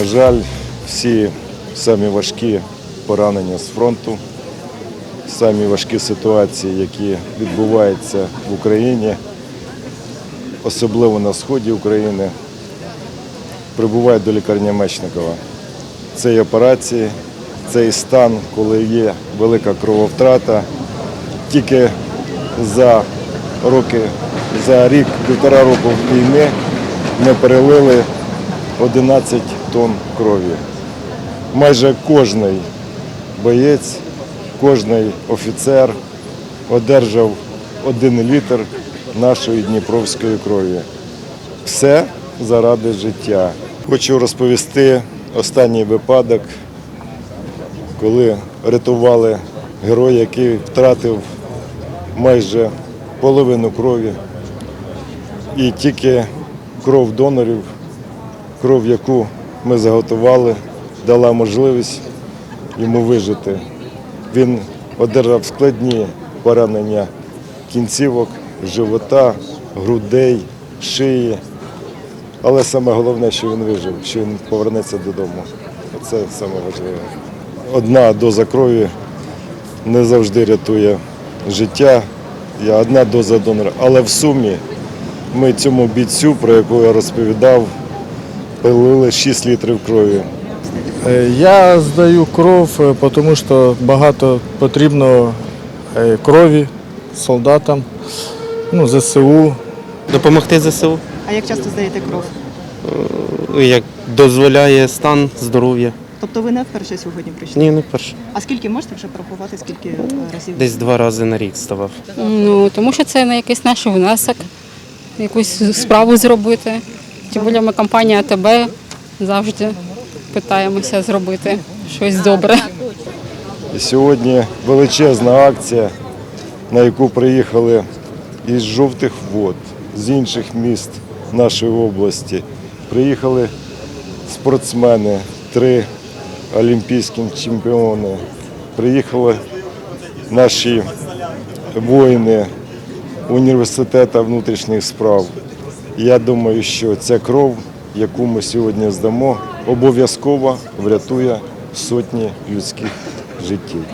На жаль, всі самі важкі поранення з фронту, самі важкі ситуації, які відбуваються в Україні, особливо на сході України, прибувають до лікарня Мечникова. Це і операції, це і стан, коли є велика крововтрата. Тільки за роки, за рік, півтора року війни ми перелили 11 тонн крові. Майже кожний боєць, кожний офіцер одержав один літр нашої дніпровської крові. Все заради життя. Хочу розповісти останній випадок, коли рятували героя, який втратив майже половину крові. І тільки кров донорів, кров, яку ми заготували, дала можливість йому вижити. Він одержав складні поранення кінцівок, живота, грудей, шиї. Але саме головне, що він вижив, що він повернеться додому. Це саме важливе. Одна доза крові не завжди рятує життя. Я одна доза донора. Але в сумі ми цьому бійцю, про якого я розповідав, пилили 6 літрів крові. Е, Я здаю кров, е, тому що багато потрібно е, крові солдатам, ну, ЗСУ. Допомогти ЗСУ, А як часто здаєте кров? як дозволяє стан здоров'я. Тобто ви не вперше сьогодні прийшли? Ні, не вперше. А скільки можете вже порахувати, скільки разів? Десь два рази на рік ставав. Ну, тому що це на якийсь наш внесок, якусь справу зробити. Тим більше ми компанія АТБ завжди питаємося зробити щось добре. Сьогодні величезна акція, на яку приїхали із жовтих вод, з інших міст нашої області. Приїхали спортсмени, три олімпійські чемпіони. Приїхали наші воїни університету внутрішніх справ. Я думаю, що ця кров, яку ми сьогодні здамо, обов'язково врятує сотні людських життів.